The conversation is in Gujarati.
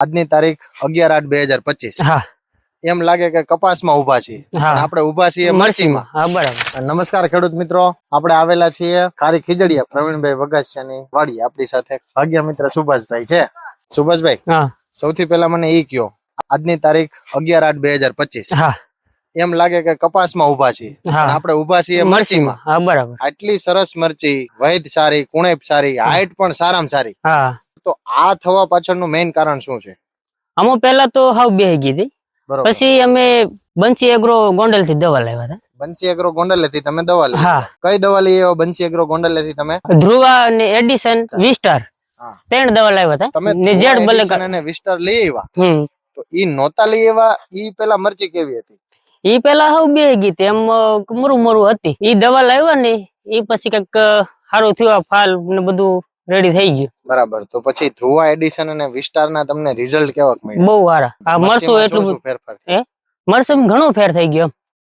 આજની તારીખ અગિયાર આઠ બે હજાર પચીસ. એમ લાગે કે કપાસમાં ઊભા છીએ. આપણે ઊભા છીએ મરસીમાં બરાબર. નમસ્કાર ખેડૂત મિત્રો. આપણે આવેલા છીએ ખારી ખીજડીયા પ્રવીણભાઈ વગાસિયાની વાડી આપણી સાથે ભાગ્ય મિત્ર સુભાષભાઈ છે. સુભાષભાઈ સૌથી પહેલા મને એ કયો આજની તારીખ અગિયાર આઠ બે હજાર પચીસ. હા. એમ લાગે કે કપાસમાં ઊભા છીએ. આપણે ઊભા છીએ મરચીમાં. બરાબર. આટલી સરસ મરચી વૈદ સારી કુણેપ સારી હાઈટ પણ સારામાં સારી. તો આ થવા પાછળનું મેઇન કારણ શું છે? આમાં પેલા તો હાવ બેહી ગઈ હતી. પછી અમે બંસી એગ્રો ગોંડલથી દવા લાવ્યા હતા. બંસી એગ્રો ગોંડલેથી તમે દવા લઈ હા. કઈ દવા લઈ આવ્યો બંસી એગ્રો ગોંડલેથી તમે? ધ્રુવા અને એડિસન વિસ્ટાર. ત્રણ દવા લાવ્યા હતા. તમે જેડ ધ્રુવા અને વિસ્ટાર લઈ આવ્યા. હમ. તો ઈ નોતા લઈ આવ્યા ઈ પેલા મરચી કેવી હતી? ઈ પેલા હાવ બે ગઈ હતી. એમ મરું મરું હતી. ઈ દવા લાવ્યા ને ઈ પછી કંઈક સારું થયું ફાલ ને બધું રેડી થઈ ગયું. બરાબર. તો પછી ધ્રુવા એડિશન અને વિસ્ટાર ના તમને રિઝલ્ટ કેવા મળ્યા? બહુ સારા. આ મરસું એટલું ફેરફાર? એ મરસું ઘણો ફેર થઈ ગયો.